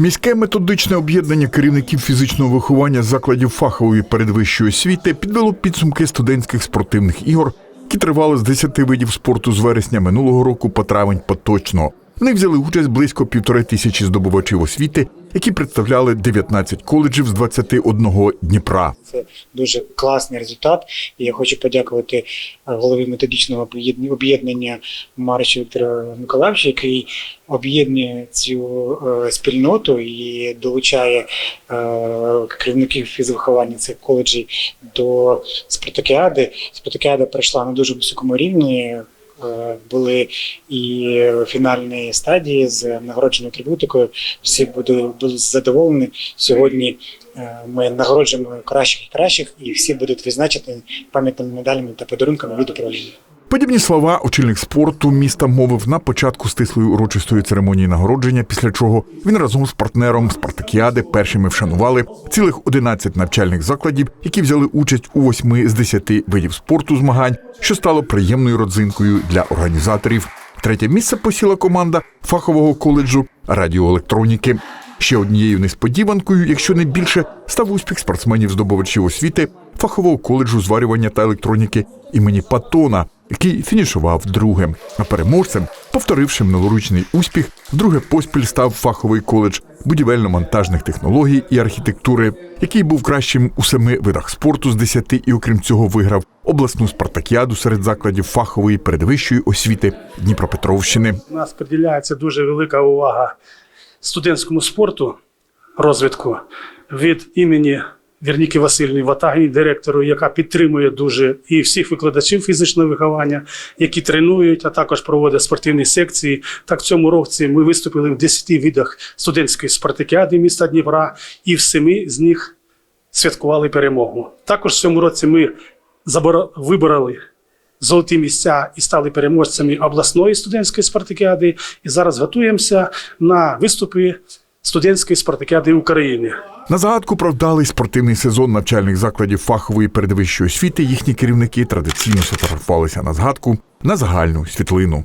Міське методичне об'єднання керівників фізичного виховання закладів фахової передвищої освіти підвело підсумки студентських спортивних ігор, які тривали з 10 видів спорту з вересня минулого року по травень поточного. В них взяли участь близько півтори тисячі здобувачів освіти, які представляли 19 коледжів з 21 Дніпра. Це дуже класний результат. І я хочу подякувати е, голові методичного об'єднання Маричу Віктору Миколаївичу, який об'єднує цю е, спільноту і долучає е, керівників фізвиховання цих коледжів до спартакіади. Спартакіада пройшла на дуже високому рівні. Е, Були і фінальні стадії з нагородженою атрибутикою. Всі були задоволені. Сьогодні е, ми нагороджуємо кращих і кращих, і всі будуть відзначені пам'ятними медалями та подарунками від управління. Подібні слова очільник спорту міста мовив на початку стислої урочистої церемонії нагородження, після чого він разом з партнером Спартакіади першими вшанували цілих 11 навчальних закладів, які взяли участь у восьми з 10 видів спорту змагань, що стало приємною родзинкою для організаторів. Третє місце посіла команда фахового коледжу радіоелектроніки. Ще однією несподіванкою, якщо не більше, став успіх спортсменів-здобувачів освіти фахового коледжу зварювання та електроніки імені Патона, який фінішував другим. А переможцем, повторивши минулорічний успіх, вдруге поспіль став фаховий коледж будівельно-монтажних технологій і архітектури, який був кращим у семи видах спорту з десяти і, окрім цього, виграв обласну спартакіаду серед закладів фахової передвищої освіти Дніпропетровщини. У нас приділяється дуже велика увага студентському спорту, розвитку від імені Вірніки Васильівни Ватагні, директору, яка підтримує дуже і всіх викладачів фізичного виховання, які тренують, а також проводять спортивні секції. Так в цьому році ми виступили в 10 видах студентської спартакіади міста Дніпра, і в семи з них святкували перемогу. Також в цьому році ми вибороли золоті місця і стали переможцями обласної студентської спартакіади. І зараз готуємося на виступи студентської спартакіади України. На загадку про вдалий спортивний сезон навчальних закладів фахової передвищої освіти їхні керівники традиційно сфотографувалися на згадку на загальну світлину.